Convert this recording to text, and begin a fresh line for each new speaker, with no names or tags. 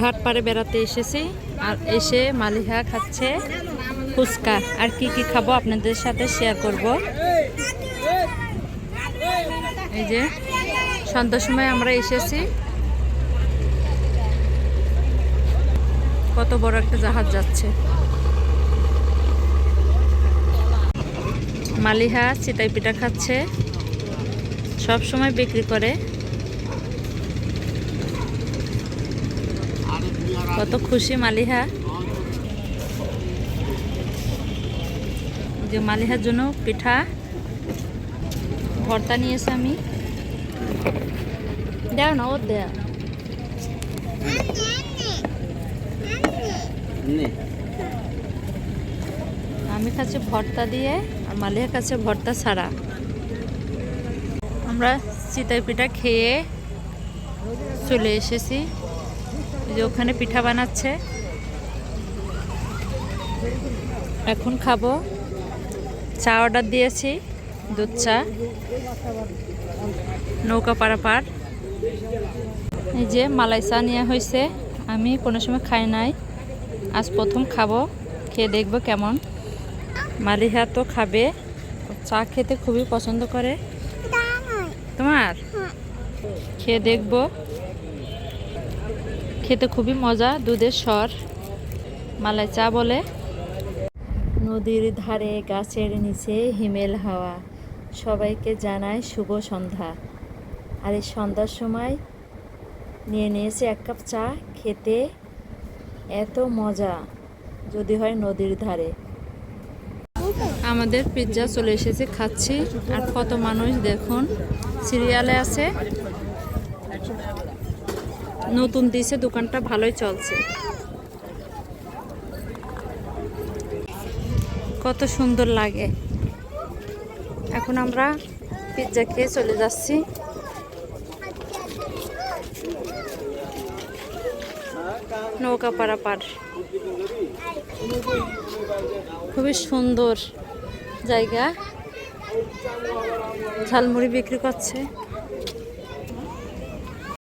ঘাট পাড়ে বেড়াতে এসেছি আর এসে মালিহা খাচ্ছে ফুচকা। আর কি কি খাব আপনাদের সাথে শেয়ার করব। এই যে, সন্ধ্যার সময় আমরা এসেছি। কত বড় একটা জাহাজ যাচ্ছে। মালিহা চিটাই পিঠা খাচ্ছে। সব সময় বিক্রি করে। কত খুশি মালিহা। যে মালিহার জন্য পিঠা ভর্তা নিয়েছে আমি। দেও না ওর দেও। আমি কাছে ভর্তা দিয়ে আর মালিহার কাছে ভর্তা ছাড়া। আমরা চিতাই পিঠা খেয়ে চলে এসেছি। যে ওখানে পিঠা বানাচ্ছে। এখন খাব। চা অর্ডার দিয়েছি দুধ চা। নৌকা পারাপার। এই যে মালাই চা নেওয়া হয়েছে। আমি কোনো সময় খাই নাই। আজ প্রথম খাব খেয়ে দেখব কেমন। মালিহা তো খাবে। চা খেতে খুবই পছন্দ করে। তোমার? খেয়ে দেখব। খেতে খুবই মজা দুধের স্বর মালাই চা বলে। নদীর ধারে গাছের নিচে হিমেল হাওয়া সবাইকে জানায় শুভ সন্ধ্যা। আর এই সন্ধ্যার সময় নিয়ে নিয়েছে এক কাপ চা খেতে এত মজা যদি হয় নদীর ধারে। আমাদের পিৎজা চলে এসেছে খাচ্ছি। আর কত মানুষ দেখুন সিরিয়ালে আছে। নতুন দিছে, দোকানটা ভালোই চলছে। কত সুন্দর লাগে। এখন আমরা পিৎজা খেয়ে চলে যাচ্ছি। নৌকা পারাপার। খুবই সুন্দর জায়গা। ঝালমুড়ি বিক্রি করছে।